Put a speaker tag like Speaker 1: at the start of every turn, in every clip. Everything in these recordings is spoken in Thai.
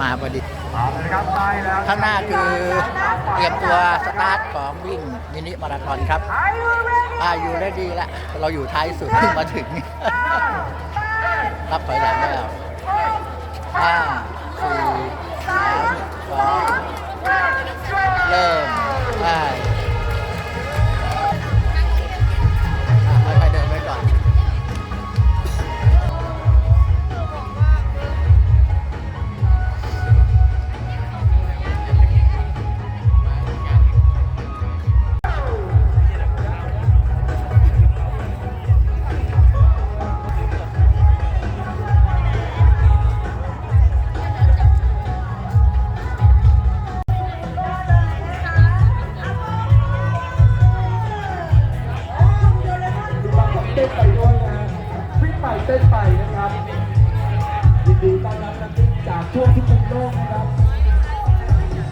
Speaker 1: มาพอดี
Speaker 2: เอาเลยครับได้แล้ว
Speaker 1: ข้างหน้าคือเตรียมตัวสตาร์ทของวิ่งมินิมาราธอนครับอายุเรดีแล้วเราอยู่ท้ายสุดเพิ่งมาถึงรับถอยหลังแล้วห้าสี่สาม
Speaker 2: ทั่วทุกมุมโลกนะครับ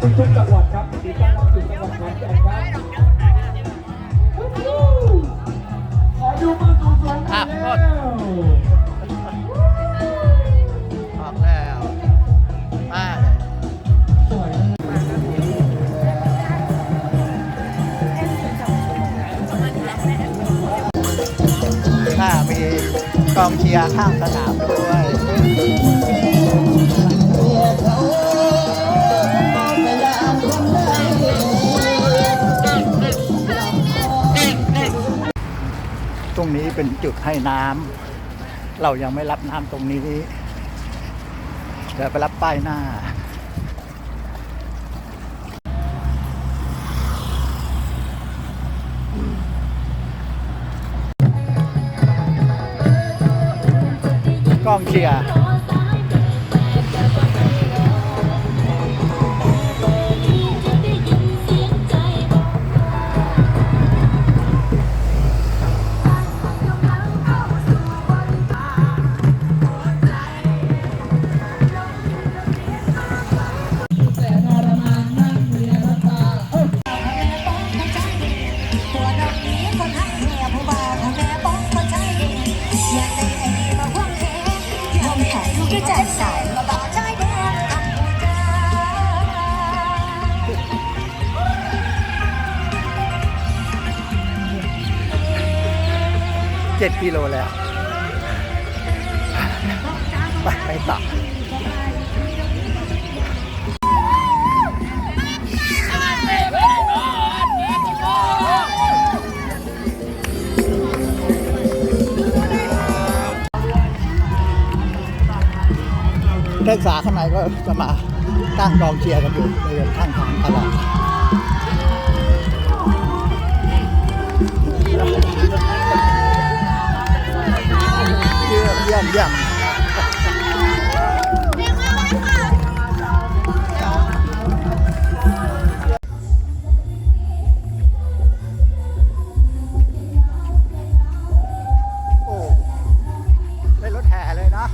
Speaker 2: ทุกๆจังหวัดครับยิดีต้อนรับสู่จังหวัดขอนแก่นครับขอดูมือสูงๆหน่อยเร็
Speaker 1: กด
Speaker 2: ว
Speaker 1: ออกแล้วมา
Speaker 2: สวย
Speaker 1: ถ้ามีกองเชียร์ข้างสนามด้วย เป็นจุดให้น้ำเรายังไม่รับน้ำตรงนี้เดี๋ยวไปรับป้ายหน้าก้องเชียร์ เจ็ดกิโลแล้วไปไปต่อนักศึกษาข้างในก็จะมาตั้งกองเชียร์กันอยู่บริเวณข้างทางตลาด เยี่ยมเยี่ยมโอ้ได้รถแห่เลยนะ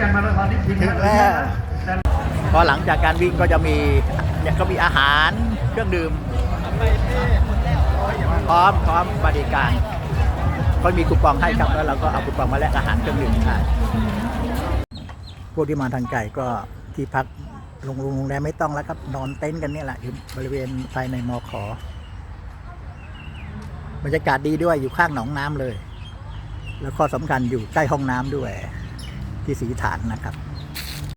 Speaker 1: ถึงแล้วพอหลังจากการวิ่งก็จะมีเนี่ยก็มีอาหารเครื่องดื่มพร้อมพร้อมบริการก็มีคูปองให้ครับแล้วเราก็เอาคูปองมาแลกอาหารเครื่องดื่มทานพวกที่มาทางไก่ก็ที่พักโรงโรงแรมไม่ต้องแล้วครับ นอนเต็นท์กันเนี่ยแหละอยู่บริเวณภายในมอขอบรรยากาศดีด้วยอยู่ข้างหนองน้ำเลย แล้วก็สำคัญอยู่ใกล้ห้องน้ำด้วย ที่สีฐานนะครับ